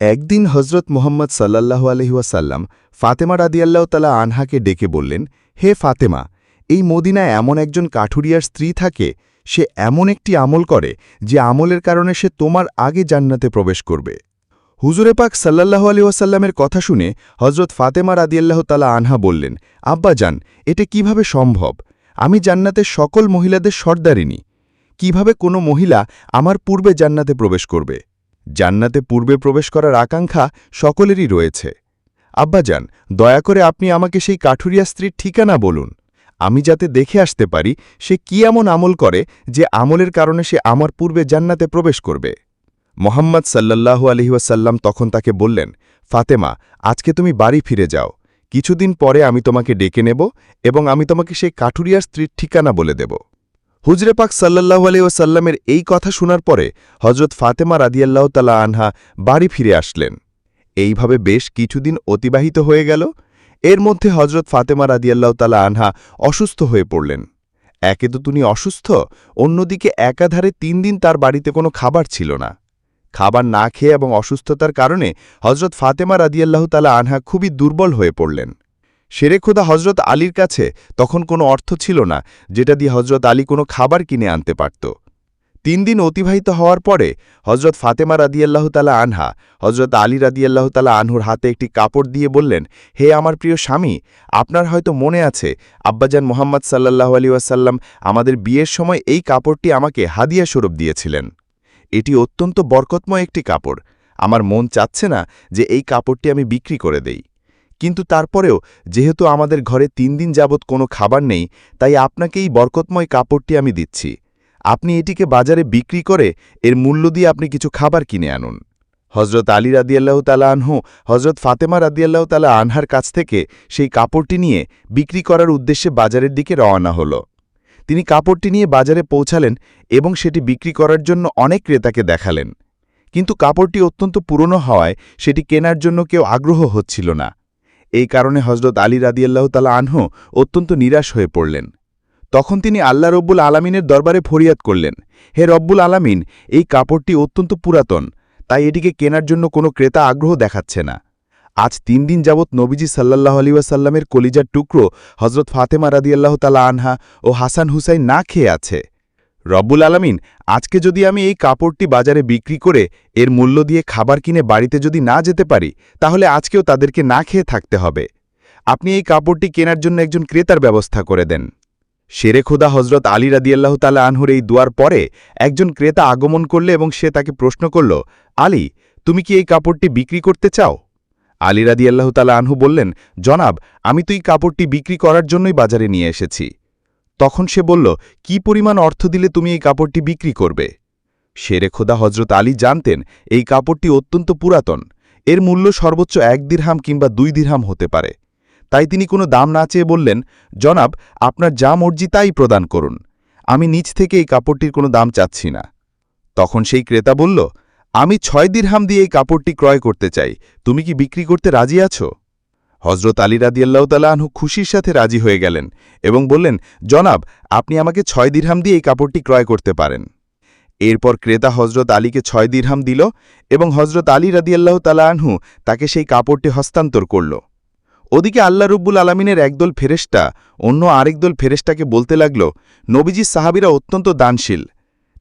একদিন হজরত মোহাম্মদ সাল্লাল্লাহু আলহিউসাল্লাম ফাতেমা রাদিয়াল্লাহ তালা আনহাকে ডেকে বললেন, হে ফাতেমা, এই মদিনায় এমন একজন কাঠুরিয়ার স্ত্রী থাকে, সে এমন একটি আমল করে যে আমলের কারণে সে তোমার আগে জান্নাতে প্রবেশ করবে। হুজুরে পাক সাল্লাল্লাহু আলি ওয়াসাল্লামের কথা শুনে হজরত ফাতেমা রাদিয়াল্লাহ তালা আনহা বললেন, আব্বা যান এটা কীভাবে সম্ভব? আমি জান্নাতের সকল মহিলাদের সর্দারিনী। কীভাবে কোনো মহিলা আমার পূর্বে জান্নাতে প্রবেশ করবে? জান্নাতে পূর্বে প্রবেশ করার আকাঙ্ক্ষা সকলেরই রয়েছে। আব্বাজান, দয়া করে আপনি আমাকে সেই কাঠুরিয়া স্ত্রীর ঠিকানা বলুন। আমি যাতে দেখে আসতে পারি সে কি এমন আমল করে যে আমলের কারণে সে আমার পূর্বে জান্নাতে প্রবেশ করবে। মোহাম্মদ সাল্লাল্লাহু আলহিউসাল্লাম তখন তাকে বললেন, ফাতেমা, আজকে তুমি বাড়ি ফিরে যাও। কিছুদিন পরে আমি তোমাকে ডেকে নেব এবং আমি তোমাকে সেই কাঠুরিয়ার স্ত্রীর ঠিকানা বলে দেব। হুজরে পাক সাল্লাহু আলহিউসাল্লামের এই কথা শোনার পরে হজরত ফাতেমা রাদিয়াল্লাহ তালা আনহা বাড়ি ফিরে আসলেন। এইভাবে বেশ কিছুদিন অতিবাহিত হয়ে গেল। এর মধ্যে হজরত ফাতেমা রাদিয়াল্লাহ তালা আনহা অসুস্থ হয়ে পড়লেন। একে তো তিনি অসুস্থ, অন্যদিকে একাধারে তিন দিন তার বাড়িতে কোনো খাবার ছিল না। খাবার না খেয়ে এবং অসুস্থতার কারণে হজরত ফাতেমা রাদিয়াল্লাহ তালা আনহা খুবই দুর্বল হয়ে পড়লেন। শেরেখুদা হজরত আলীর কাছে তখন কোনো অর্থ ছিল না, যেটা দিয়ে হজরত আলী কোনো খাবার কিনে আনতে পারত। তিন দিন অতিবাহিত হওয়ার পরে হজরত ফাতেমা রাদিয়াল্লাহ তালা আনহা হজরত আলী রাদিয়াল্লাহ তালা আনহুর হাতে একটি কাপড় দিয়ে বললেন, হে আমার প্রিয় স্বামী, আপনার হয়তো মনে আছে, আব্বাজান মোহাম্মদ সাল্লাহ আলী ওয়াসাল্লাম আমাদের বিয়ের সময় এই কাপড়টি আমাকে হাদিয়া স্বরূপ দিয়েছিলেন। এটি অত্যন্ত বরকতময় একটি কাপড়। আমার মন চাচ্ছে না যে এই কাপড়টি আমি বিক্রি করে দেই। কিন্তু তারপরেও, যেহেতু আমাদের ঘরে তিন দিন যাবৎ কোনো খাবার নেই, তাই আপনাকে এই বরকতময় কাপড়টি আমি দিচ্ছি। আপনি এটিকে বাজারে বিক্রি করে এর মূল্য দিয়ে আপনি কিছু খাবার কিনে আনুন। হজরত আলী রাদিয়াল্লাহ তালা আনহু হজরত ফাতেমা রাদিয়াল্লাহ তালা আনহার কাছ থেকে সেই কাপড়টি নিয়ে বিক্রি করার উদ্দেশ্যে বাজারের দিকে রওনা হল। তিনি কাপড়টি নিয়ে বাজারে পৌঁছালেন এবং সেটি বিক্রি করার জন্য অনেক ক্রেতাকে দেখালেন। কিন্তু কাপড়টি অত্যন্ত পুরনো হওয়ায় সেটি কেনার জন্য কেউ আগ্রহ হচ্ছিল না। এই কারণে হজরত আলী রাদিয়াল্লাহ তালা আনহু অত্যন্ত নিরাশ হয়ে পড়লেন। তখন তিনি আল্লাহ রব্বুল আলামিনের দরবারে ফরিয়াদ করলেন, হে রব্বুল আলামিন, এই কাপড়টি অত্যন্ত পুরাতন, তাই এটিকে কেনার জন্য কোনো ক্রেতা আগ্রহ দেখাচ্ছে না। আজ তিন দিন যাবৎ নবীজি সাল্লাহ আলিউসাল্লামের কলিজার টুকরো হজরত ফাতেমা রাদিয়াল্লাহ তালা আনহা ও হাসান হুসাইন না খেয়ে আছে। রব্বুল আলামিন, আজকে যদি আমি এই কাপড়টি বাজারে বিক্রি করে এর মূল্য দিয়ে খাবার কিনে বাড়িতে যদি না যেতে পারি, তাহলে আজকেও তাদেরকে না খেয়ে থাকতে হবে। আপনি এই কাপড়টি কেনার জন্য একজন ক্রেতার ব্যবস্থা করে দেন। শেরে খোদা হজরত আলী রাদিয়াল্লাহ তালা আনহুর এই দুয়ার পরে একজন ক্রেতা আগমন করলে এবং সে তাকে প্রশ্ন করল, আলী, তুমি কি এই কাপড়টি বিক্রি করতে চাও? আলী রাদিয়াল্লাহ তালা আনহু বললেন, জনাব, আমি তো এই কাপড়টি বিক্রি করার জন্যই বাজারে নিয়ে এসেছি। তখন সে বলল, কি পরিমাণ অর্থ দিলে তুমি এই কাপড়টি বিক্রি করবে? শেরে খোদা হজরত আলী জানতেন, এই কাপড়টি অত্যন্ত পুরাতন। এর মূল্য সর্বোচ্চ এক দিরহাম কিংবা দুই দিরহাম হতে পারে। তাই তিনি কোনো দাম না চেয়ে বললেন, জনাব, আপনার যা মর্জি তাই প্রদান করুন। আমি নিচ থেকে এই কাপড়টির কোনো দাম চাচ্ছি না। তখন সেই ক্রেতা বলল, আমি ছয় দিরহাম দিয়ে এই কাপড়টি ক্রয় করতে চাই। তুমি কি বিক্রি করতে রাজি আছো? হজরত আলী রাদিয়াল্লাহ তালাহু খুশির সাথে রাজি হয়ে গেলেন এবং বললেন, জনাব, আপনি আমাকে ছয় দিরহাম দিয়ে এই কাপড়টি ক্রয় করতে পারেন। এরপর ক্রেতা হজরত আলীকে ছয় দিরহাম দিল এবং হজরত আলী রাদিয়াল্লাহ তালাহু তাকে সেই কাপড়টি হস্তান্তর করল। ওদিকে আল্লাহ রব্বুল আলমিনের একদল ফেরেস্টা অন্য আরেক দল বলতে লাগল, নবীজি সাহাবিরা অত্যন্ত দানশীল।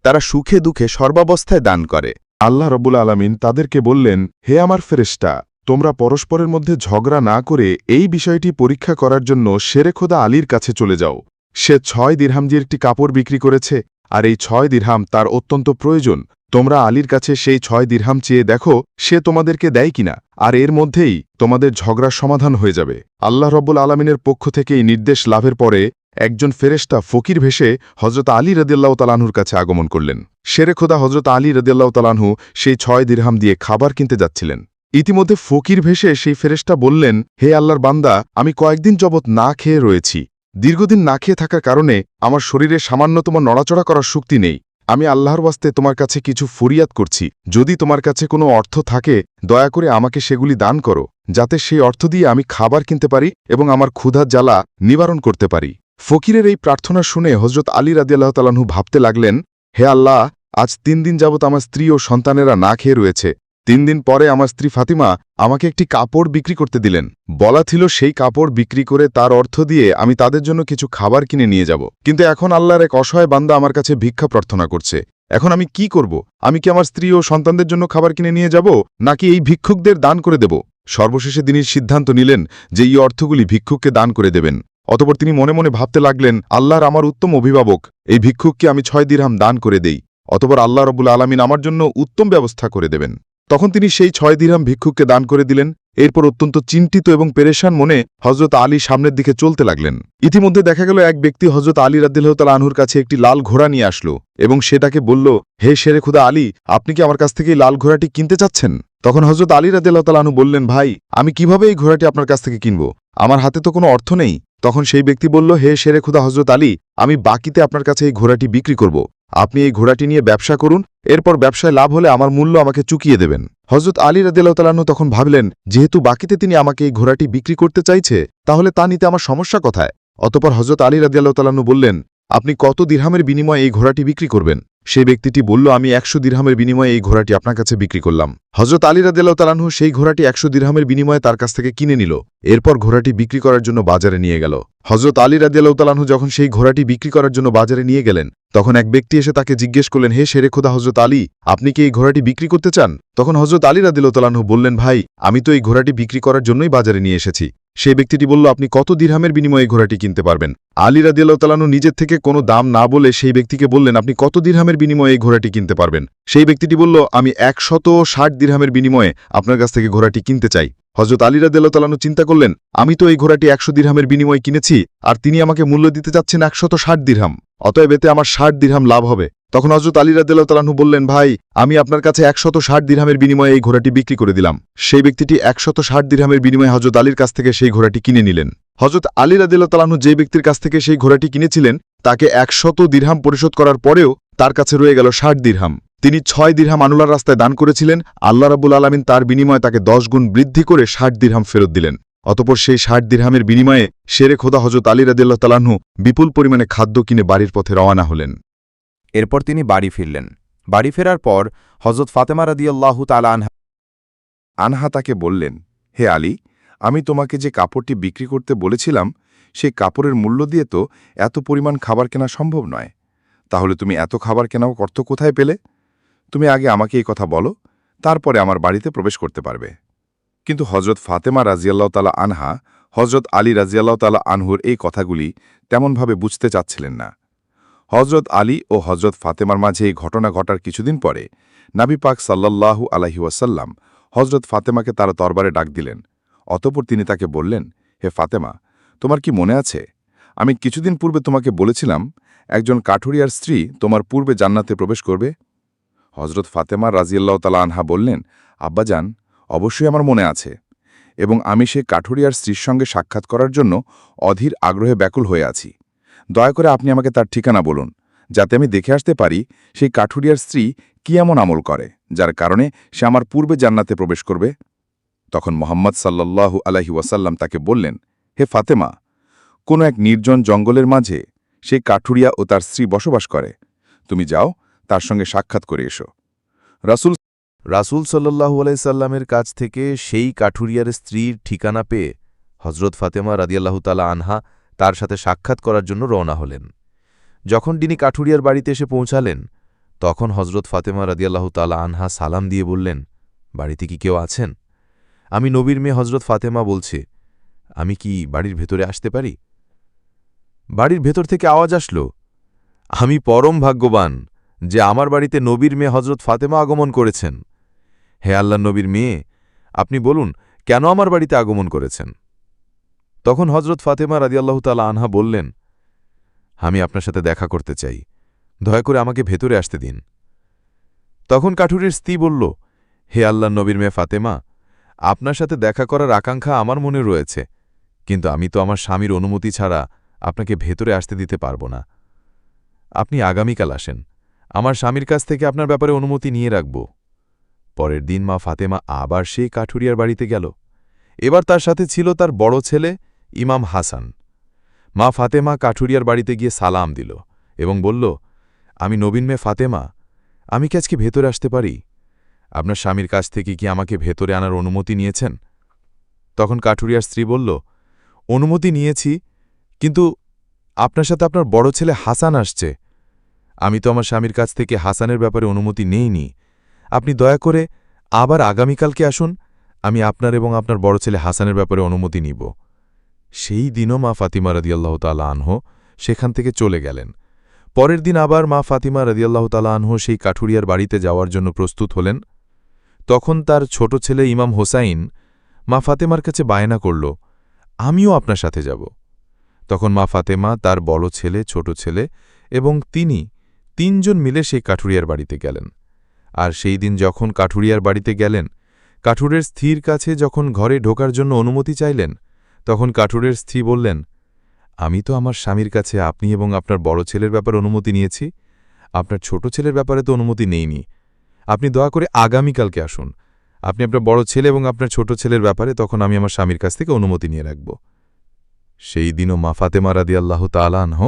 তারা সুখে দুঃখে সর্বাবস্থায় দান করে। আল্লাহ রব্বুল আলামিন তাদেরকে বললেন, হে আমার ফেরেস্টা তোমরা পরস্পরের মধ্যে ঝগড়া না করে এই বিষয়টি পরীক্ষা করার জন্য শেরেখোদা আলীর কাছে চলে যাও। সে ছয় দিরহামজির একটি কাপড় বিক্রি করেছে, আর এই ছয় দিরহাম তার অত্যন্ত প্রয়োজন। তোমরা আলীর কাছে সেই ছয় দিরহাম চেয়ে দেখো, সে তোমাদেরকে দেয় কিনা, আর এর মধ্যেই তোমাদের ঝগড়ার সমাধান হয়ে যাবে। আল্লাহ রব্বুল আলমিনের পক্ষ থেকে এই নির্দেশ লাভের পরে একজন ফেরেস্তা ফকির ভেসে হজরত আলী রদিয়াল্লাহ তালানহুর কাছে আগমন করলেন। শেরেখোদা হজরত আলী রদিয়াল্লাহ তালানহু সেই ছয় দিরহাম দিয়ে খাবার কিনতে যাচ্ছিলেন। ইতিমধ্যে ফকির ভেসে সেই ফেরেস্টা বললেন, হে আল্লাহর বান্দা, আমি কয়েকদিন যাবৎ না খেয়ে রয়েছি। দীর্ঘদিন না খেয়ে থাকার কারণে আমার শরীরে সামান্যতম নড়াচড়া করার শক্তি নেই। আমি আল্লাহর বাস্তে তোমার কাছে কিছু ফরিয়াদ করছি। যদি তোমার কাছে কোনো অর্থ থাকে, দয়া করে আমাকে সেগুলি দান করো, যাতে সেই অর্থ দিয়ে আমি খাবার কিনতে পারি এবং আমার ক্ষুধার জ্বালা নিবারণ করতে পারি। ফকিরের এই প্রার্থনা শুনে হজরত আলী রাদিয়াল্লাহ তালাহু ভাবতে লাগলেন, হে আল্লাহ, আজ তিন দিন যাবৎ আমার স্ত্রী ও সন্তানেরা না খেয়ে রয়েছে। তিন দিন পরে আমার স্ত্রী ফাতিমা আমাকে একটি কাপড় বিক্রি করতে দিলেন। বলা ছিল সেই কাপড় বিক্রি করে তার অর্থ দিয়ে আমি তাদের জন্য কিছু খাবার কিনে নিয়ে যাব। কিন্তু এখন আল্লাহর এক অসহায় বান্দা আমার কাছে ভিক্ষা প্রার্থনা করছে। এখন আমি কি করব? আমি কি আমার স্ত্রী ও সন্তানদের জন্য খাবার কিনে নিয়ে যাব, নাকি এই ভিক্ষুকদের দান করে দেব? সর্বশেষে তিনি সিদ্ধান্ত নিলেন যে এই অর্থগুলি ভিক্ষুককে দান করে দেবেন। অতপর তিনি মনে মনে ভাবতে লাগলেন, আল্লাহর আমার উত্তম অভিভাবক, এই ভিক্ষুককে আমি ছয় দিরহাম দান করে দেই। অতপর আল্লাহ রবুল আলমিন আমার জন্য উত্তম ব্যবস্থা করে দেবেন। তখন তিনি সেই ছয় দিরহাম ভিক্ষুককে দান করে দিলেন, এরপর অত্যন্ত চিন্তিত এবং পেরেশান মনে হজরত আলী সামনের দিকে চলতে লাগলেন। ইতিমধ্যে দেখা গেল, এক ব্যক্তি হজরত আলী রাদ্দিল্লাহতাল আনহুর কাছে একটি লাল ঘোড়া নিয়ে আসলো এবং সেটাকে বলল, হে শেরে খুদা আলী, আপনি কি আমার কাছ থেকে লাল ঘোড়াটি কিনতে চাচ্ছেন? তখন হজরত আলী রাদ্দিল্লাহতাল আনহু বললেন, ভাই, আমি কীভাবে এই ঘোড়াটি আপনার কাছ থেকে কিনব? আমার হাতে তো কোনো অর্থ নেই। তখন সেই ব্যক্তি বলল, হে শেরে খুদা হজরত আলী, আমি বাকিতে আপনার কাছে এই ঘোড়াটি বিক্রি করব। আপনি এই ঘোড়াটি নিয়ে ব্যবসা করুন, এরপর ব্যবসায় লাভ হলে আমার মূল্য আমাকে চুকিয়ে দেবেন। হজরত আলী রাদিল্লাহতালাহ তখন ভাবলেন, যেহেতু বাকিতে তিনি আমাকে এই ঘোড়াটি বিক্রি করতে চাইছে, তাহলে তা নিতে আমার সমস্যা কোথায়? অতপর হজরত আলী রাদিয়াল্লাহতালাহ বললেন, আপনি কত দিরহামের বিনিময়ে এই ঘোড়াটি বিক্রি করবেন? সেই ব্যক্তিটি বলল, আমি একশো দিরহামের বিনিময়ে এই ঘোড়াটি আপনার কাছে বিক্রি করলাম। হজরত আলী রাদিয়াল্লাহতালাহু সেই ঘোড়াটি একশো দিরহামের বিনিময়ে তার কাছ থেকে কিনে নিল। এরপর ঘোড়াটি বিক্রি করার জন্য বাজারে নিয়ে গেল। হজরত আলী রাদিয়াল্লাহতালাহু যখন সেই ঘোড়াটি বিক্রি করার জন্য বাজারে নিয়ে গেলেন, তখন এক ব্যক্তি এসে তাকে জিজ্ঞেস করলেন, হে শেরে খোদা হজরত আলী, আপনি কি এই ঘোড়াটি বিক্রি করতে চান? তখন হজরত আলী রাদিল্লাহতালাহু বললেন, ভাই, আমি তো এই ঘোড়াটি বিক্রি করার জন্যই বাজারে নিয়ে এসেছি। সেই ব্যক্তিটি বলল, আপনি কত দিরহামের বিনিময়ে ঘোড়াটি কিনতে পারবেন? আলী রাদিয়াল্লাহতালাহু নিজের থেকে কোনো দাম না বলে সেই ব্যক্তিকে বললেন, আপনি কত দিরহামের বিনিময়ে এই ঘোড়াটি কিনতে পারবেন। সেই ব্যক্তিটি বলল, আমি একশত ষাট দিরহামের বিনিময়ে আপনার কাছ থেকে ঘোড়াটি কিনতে চাই। হজরত আলী রাদিয়াল্লাহতালাহু চিন্তা করলেন, আমি তো এই ঘোড়াটি একশো দিরহামের বিনিময়ে কিনেছি, আর তিনি আমাকে মূল্য দিতে চাচ্ছেন একশত ষাট দিরহাম। অতএব এতে আমার ষাট দিরহাম লাভ হবে। তখন হজরত আলী রাদিয়াল্লাহতালাহু বললেন, ভাই, আমি আপনার কাছে একশত ষাট দিরহামের বিনিময়ে এই ঘোড়াটি বিক্রি করে দিলাম। সেই ব্যক্তিটি একশত ষাট দিরহামের বিনিময়ে হজরত আলীর কাছ থেকে সেই ঘোড়াটি কিনে নিলেন। হজরত আলী রাদিল্লাহতালাহু যে ব্যক্তির কাছ থেকে সেই ঘোড়াটি কিনেছিলেন, তাকে একশত দিরহাম পরিশোধ করার পরেও তার কাছে রয়ে গেল ষাট দিরহাম। তিনি ছয় দিরহাম আনুলার রাস্তায় দান করেছিলেন, আল্লাহ রাবুল আলমিন তার বিনিময়ে তাকে দশ গুণ বৃদ্ধি করে ষাট দিরহাম ফেরত দিলেন। অতপর সেই ষাট দিরহামের বিনিময়ে শেরে খোদা হজরত আলী রাদিল্লাহ তালাহু বিপুল পরিমাণে খাদ্য কিনে বাড়ির পথে রওয়ানা হলেন। এরপর তিনি বাড়ি ফিরলেন। বাড়ি ফেরার পর হজরত ফাতেমা রাদিয়াল্লাহু তালা আনহা আনহা তাকে বললেন, হে আলী, আমি তোমাকে যে কাপড়টি বিক্রি করতে বলেছিলাম সেই কাপড়ের মূল্য দিয়ে তো এত পরিমাণ খাবার কেনা সম্ভব নয়। তাহলে তুমি এত খাবার কেনাও অর্থ কোথায় পেলে? তুমি আগে আমাকে এই কথা বলো, তারপরে আমার বাড়িতে প্রবেশ করতে পারবে। কিন্তু হজরত ফাতেমা রাজিয়াল্লাহ তালা আনহা হজরত আলী রাজিয়াল্লাহ তালা আনহুর এই কথাগুলি তেমনভাবে বুঝতে চাচ্ছিলেন না। হজরত আলী ও হজরত ফাতেমার মাঝে এই ঘটনা ঘটার কিছুদিন পরে নাবি পাক সাল্লাল্লাহু আলাহি ওয়াসাল্লাম হজরত ফাতেমাকে তার তরবারে ডাক দিলেন। অতপর তিনি তাকে বললেন, হে ফাতেমা, তোমার কি মনে আছে আমি কিছুদিন পূর্বে তোমাকে বলেছিলাম, একজন কাঠুরিয়ার স্ত্রী তোমার পূর্বে জান্নাতে প্রবেশ করবে। হজরত ফাতেমা রাজিয়াল্লাহ তালা আনহা বললেন, আব্বাজান, অবশ্যই আমার মনে আছে এবং আমি সে কাঠুরিয়ার স্ত্রীর সঙ্গে সাক্ষাৎ করার জন্য অধীর আগ্রহে ব্যাকুল হয়ে আছি। দয়া করে আপনি আমাকে তার ঠিকানা বলুন, যাতে আমি দেখে আসতে পারি সেই কাঠুরিয়ার স্ত্রী কি এমন আমল করে, যার কারণে সে আমার পূর্বে জান্নাতে প্রবেশ করবে? তখন মোহাম্মদ সাল্লাল্লাহু আলাহি ওয়াসাল্লাম তাকে বললেন, হে ফাতেমা কোনো এক নির্জন জঙ্গলের মাঝে সেই কাঠুরিয়া ও তার স্ত্রী বসবাস করে। তুমি যাও, তার সঙ্গে সাক্ষাৎ করে এসো। রাসুল রাসূল সাল্লাহু আলাইসাল্লামের কাছ থেকে সেই কাঠুরিয়ার স্ত্রীর ঠিকানা পেয়ে হজরত ফাতেমা রাদিয়াল্লাহু তালা আনহা তার সাথে সাক্ষাৎ করার জন্য রওনা হলেন। যখন তিনি কাঠুরিয়ার বাড়িতে এসে পৌঁছালেন, তখন হজরত ফাতেমা রাদিয়াল্লাহু তালা আনহা সালাম দিয়ে বললেন, বাড়িতে কি কেউ আছেন? আমি নবীর মেয়ে হজরত ফাতেমা বলছি। আমি কি বাড়ির ভেতরে আসতে পারি? বাড়ির ভেতর থেকে আওয়াজ আসল, আমি পরম ভাগ্যবান যে আমার বাড়িতে নবীর মেয়ে হজরত ফাতেমা আগমন করেছেন। হে আল্লাহ নবীর মেয়ে, আপনি বলুন, কেন আমার বাড়িতে আগমন করেছেন? তখন হজরত ফাতেমা রাদিয়াল্লাহু তালা আনহা বললেন, আমি আপনার সাথে দেখা করতে চাই। দয়া করে আমাকে ভেতরে আসতে দিন। তখন কাঠুরির স্ত্রী বলল, হে আল্লাহ নবীর মেয়ে ফাতেমা, আপনার সাথে দেখা করার আকাঙ্ক্ষা আমার মনে রয়েছে, কিন্তু আমি তো আমার স্বামীর অনুমতি ছাড়া আপনাকে ভেতরে আসতে দিতে পারব না। আপনি আগামীকাল আসেন। আমার স্বামীর কাছ থেকে আপনার ব্যাপারে অনুমতি নিয়ে রাখব। পরের দিন মা ফাতেমা আবার সেই কাঠুরিয়ার বাড়িতে গেল। এবার তার সাথে ছিল তার বড় ছেলে ইমাম হাসান। মা ফাতেমা কাঠুরিয়ার বাড়িতে গিয়ে সালাম দিল এবং বলল, আমি নবীন মেয়ে ফাতেমা। আমি কি আজকে ভেতরে আসতে পারি? আপনার স্বামীর কাছ থেকে কি আমাকে ভেতরে আনার অনুমতি নিয়েছেন? তখন কাঠুরিয়ার স্ত্রী বলল, অনুমতি নিয়েছি কিন্তু আপনার সাথে আপনার বড় ছেলে হাসান আসছে। আমি তো আমার স্বামীর কাছ থেকে হাসানের ব্যাপারে অনুমতি নেইনি। আপনি দয়া করে আবার আগামীকালকে আসুন, আমি আপনার এবং আপনার বড় ছেলে হাসানের ব্যাপারে অনুমতি নিব। সেই দিনও মা ফাতিমা রদিয়াল্লাহ তালা আনহ সেখান থেকে চলে গেলেন। পরের দিন আবার মা ফাতিমা রদিয়াল্লাহ তালা আনহ সেই কাঠুরিয়ার বাড়িতে যাওয়ার জন্য প্রস্তুত হলেন। তখন তার ছোট ছেলে ইমাম হোসাইন মা ফাতেমার কাছে বায়না করল, আমিও আপনার সাথে যাব। তখন মা ফাতেমা তার বড় ছেলে, ছোট ছেলে এবং তিনি তিনজন মিলে সেই কাঠুরিয়ার বাড়িতে গেলেন। আর সেই দিন যখন কাঠুরিয়ার বাড়িতে গেলেন, কাঠুরের স্থির কাছে যখন ঘরে ঢোকার জন্য অনুমতি চাইলেন, তখন কাঠুরের স্থি বললেন, আমি তো আমার স্বামীর কাছে আপনি এবং আপনার বড় ছেলের ব্যাপার অনুমতি নিয়েছি। আপনার ছোট ছেলের ব্যাপারে তো অনুমতি নেইনি। আপনি দয়া করে আগামীকালকে আসুন। আপনি আপনার বড় ছেলে এবং আপনার ছোট ছেলের ব্যাপারে তখন আমি আমার স্বামীর কাছ থেকে অনুমতি নিয়ে রাখব। সেই দিনও মা ফাতেমা রাদি আল্লাহ তালানহ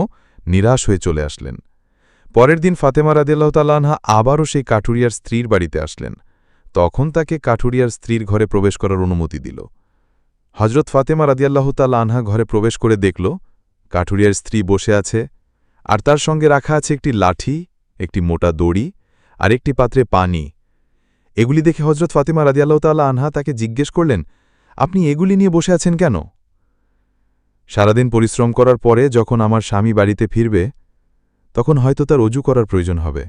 নিরাশ হয়ে চলে আসলেন। পরের দিন ফাতেমা রাদিয়াল্লাহ তালানহা আবারও সেই কাঠুরিয়ার স্ত্রীর বাড়িতে আসলেন। তখন তাকে কাঠুরিয়ার স্ত্রীর ঘরে প্রবেশ করার অনুমতি দিল। হজরত ফাতেমা রাদিয়াল্লাহ আনহা ঘরে প্রবেশ করে দেখল, কাঠুরিয়ার স্ত্রী বসে আছে, আর তার সঙ্গে রাখা আছে একটি লাঠি, একটি মোটা দড়ি, আর একটি পাত্রে পানি। এগুলি দেখে হজরত ফাতেমা রাদিয়াল্লাহ তাল্লাহ আনহা তাকে জিজ্ঞেস করলেন, আপনি এগুলি নিয়ে বসে আছেন কেন? সারাদিন পরিশ্রম করার পরে যখন আমার স্বামী বাড়িতে ফিরবে, তখন হয়তো তার অজু করার প্রয়োজন হবে,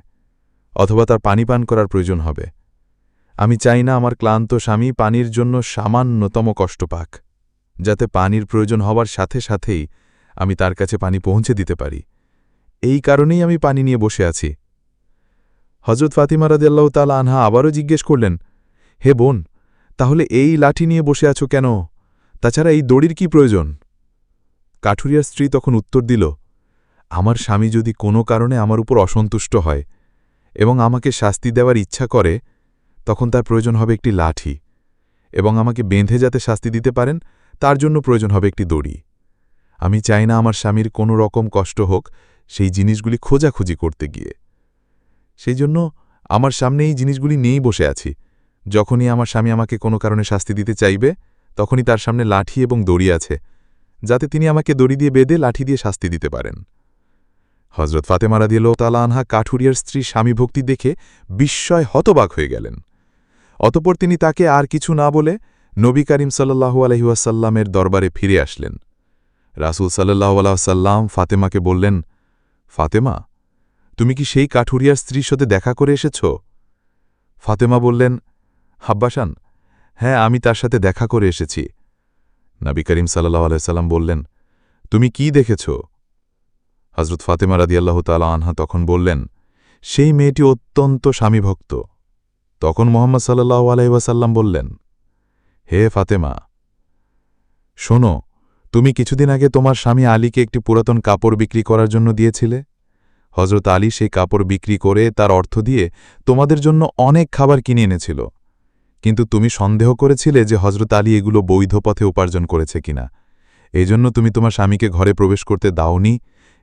অথবা তার পানি পান করার প্রয়োজন হবে। আমি চাই না আমার ক্লান্ত স্বামী পানির জন্য সামান্যতম কষ্ট পাক, যাতে পানির প্রয়োজন হওয়ার সাথে সাথেই আমি তার কাছে পানি পৌঁছে দিতে পারি। এই কারণেই আমি পানি নিয়ে বসে আছি। হজরত ফাতিমা রাদিয়াল্লাহ তাল আনহা আবারও জিজ্ঞেস করলেন, হে বোন, তাহলে এই লাঠি নিয়ে বসে আছো কেন? তাছাড়া এই দড়ির কি প্রয়োজন? কাঠুরিয়ার স্ত্রী তখন উত্তর দিল, আমার স্বামী যদি কোনো কারণে আমার উপর অসন্তুষ্ট হয় এবং আমাকে শাস্তি দেওয়ার ইচ্ছা করে, তখন তার প্রয়োজন হবে একটি লাঠি এবং আমাকে বেঁধে যাতে শাস্তি দিতে পারেন, তার জন্য প্রয়োজন হবে একটি দড়ি। আমি চাই না আমার স্বামীর কোনো রকম কষ্ট হোক সেই জিনিসগুলি খোঁজাখুঁজি করতে গিয়ে। সেই জন্য আমার সামনে এই জিনিসগুলি নিয়েই বসে আছি। যখনই আমার স্বামী আমাকে কোনো কারণে শাস্তি দিতে চাইবে, তখনই তার সামনে লাঠি এবং দড়ি আছে। যাতে তিনি আমাকে দড়ি দিয়ে বেঁধে লাঠি দিয়ে শাস্তি দিতে পারেন। হজরত ফাতেমারা দিল তালা আনহা কাঠুরিয়ার স্ত্রী স্বামী ভক্তি দেখে বিস্ময় হতবাক হয়ে গেলেন। অতপর তিনি তাকে আর কিছু না বলে নবী করিম সাল্লাহু আলহিউসাল্লামের দরবারে ফিরে আসলেন। রাসুল সাল্লাহ আলাইসাল্লাম ফাতেমাকে বললেন, ফাতেমা, তুমি কি সেই কাঠুরিয়ার স্ত্রীর সাথে দেখা করে এসেছ? ফাতেমা বললেন হাব্বাসান হ্যাঁ আমি তার সাথে দেখা করে এসেছি। নবী করিম সাল্লাহ আলাইসাল্লাম বললেন, তুমি কি দেখেছ? হজরত ফাতেমা রাদিয়াল্লাহ তালা আনহা তখন বললেন, সেই মেয়েটি অত্যন্ত স্বামীভক্ত। তখন মোহাম্মদ সাল্লাহ আলাইসাল্লাম বললেন, হে ফাতেমা, শোনো, তুমি কিছুদিন আগে তোমার স্বামী আলীকে একটি পুরাতন কাপড় বিক্রি করার জন্য দিয়েছিলে। হজরত আলী সেই কাপড় বিক্রি করে তার অর্থ দিয়ে তোমাদের জন্য অনেক খাবার কিনে এনেছিল। কিন্তু তুমি সন্দেহ করেছিলে যে হজরত আলী এগুলো বৈধ পথে উপার্জন করেছে কিনা। এজন্য তুমি তোমার স্বামীকে ঘরে প্রবেশ করতে দাওনি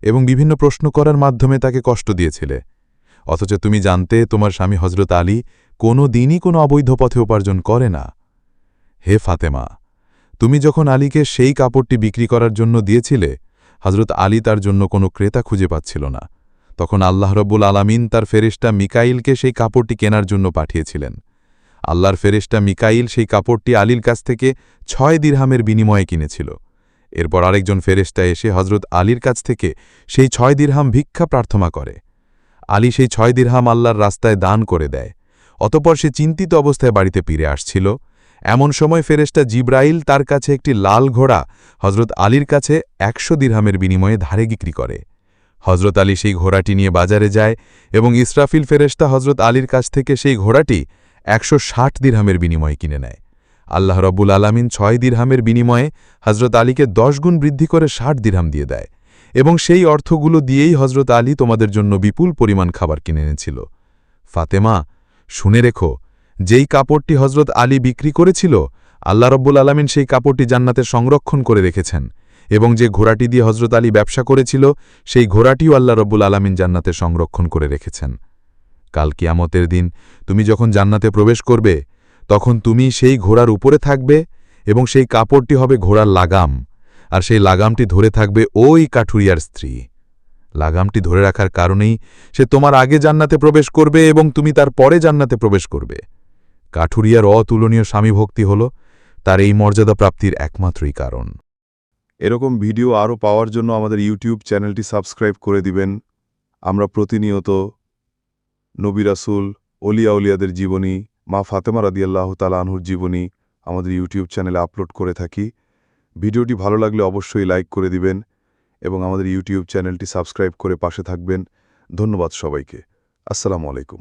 এবং বিভিন্ন প্রশ্ন করার মাধ্যমে তাকে কষ্ট দিয়েছিলে। অথচ তুমি জানতে তোমার স্বামী হজরত আলী কোনো দিনই কোনো অবৈধ পথে উপার্জন করে না। হে ফাতেমা, তুমি যখন আলীকে সেই কাপড়টি বিক্রি করার জন্য দিয়েছিলে হজরত আলী তার জন্য কোনো ক্রেতা খুঁজে পাচ্ছিল না। তখন আল্লাহ রব্বুল আলামিন তার ফেরেস্টা মিকাইলকে সেই কাপড়টি কেনার জন্য পাঠিয়েছিলেন। আল্লাহর ফেরেস্টা মিকাইল সেই কাপড়টি আলীর কাছ থেকে ছয় দিরহামের বিনিময়ে কিনেছিল। এরপর আরেকজন ফেরেস্টা এসে হজরত আলীর কাছ থেকে সেই ছয় দিরহাম ভিক্ষা প্রার্থনা করে। আলী সেই ছয় দিরহাম আল্লাহর রাস্তায় দান করে দেয়। অতপর সে চিন্তিত অবস্থায় বাড়িতে ফিরে আসছিল। এমন সময় ফেরেস্টা জিব্রাইল তার কাছে একটি লাল ঘোড়া হজরত আলীর কাছে একশো দিরহামের বিনিময়ে ধারে বিক্রি করে। হজরত আলী সেই ঘোড়াটি নিয়ে বাজারে যায় এবং ইসরাফিল ফেরেস্তা হজরত আলীর কাছ থেকে সেই ঘোড়াটি একশো ষাট দিরহামের বিনিময়ে কিনে নেয়। আল্লাহ রব্বুল আলামিন ছয় দিরহামের বিনিময়ে হজরত আলীকে দশ গুণ বৃদ্ধি করে ষাট দিরহাম দিয়ে দেয় এবং সেই অর্থগুলো দিয়েই হজরত আলী তোমাদের জন্য বিপুল পরিমাণ খাবার কিনে এনেছিল। ফাতেমা, শুনে রেখো, যেই কাপড়টি হজরত আলী বিক্রি করেছিল, আল্লাহ রব্বুল আলামিন সেই কাপড়টি জান্নাতে সংরক্ষণ করে রেখেছেন এবং যে ঘোড়াটি দিয়ে হজরত আলী ব্যবসা করেছিল, সেই ঘোড়াটিও আল্লাহ রব্বুল আলামিন জান্নাতে সংরক্ষণ করে রেখেছেন। কাল কিয়ামতের দিন তুমি যখন জান্নাতে প্রবেশ করবে, তখন তুমি সেই ঘোড়ার উপরে থাকবে এবং সেই কাপড়টি হবে ঘোড়ার লাগাম, আর সেই লাগামটি ধরে থাকবে ওই কাঠুরিয়ার স্ত্রী। লাগামটি ধরে রাখার কারণেই সে তোমার আগে জান্নাতে প্রবেশ করবে এবং তুমি তার পরে জান্নাতে প্রবেশ করবে। কাঠুরিয়ার অতুলনীয় স্বামীভক্তি হল তার এই মর্যাদা প্রাপ্তির একমাত্রই কারণ। এরকম ভিডিও আরও পাওয়ার জন্য আমাদের ইউটিউব চ্যানেলটি সাবস্ক্রাইব করে দিবেন। আমরা প্রতিনিয়ত নবী রাসুল, অলিয়া উলিয়াদের জীবনী, মা ফাতেমা রাদিয়াল্লাহ তালা আনহুর জীবনী আমাদের ইউটিউব চ্যানেলে আপলোড করে থাকি। ভিডিওটি ভালো লাগলে অবশ্যই লাইক করে দিবেন এবং আমাদের ইউটিউব চ্যানেলটি সাবস্ক্রাইব করে পাশে থাকবেন। ধন্যবাদ সবাইকে। আসসালামু আলাইকুম।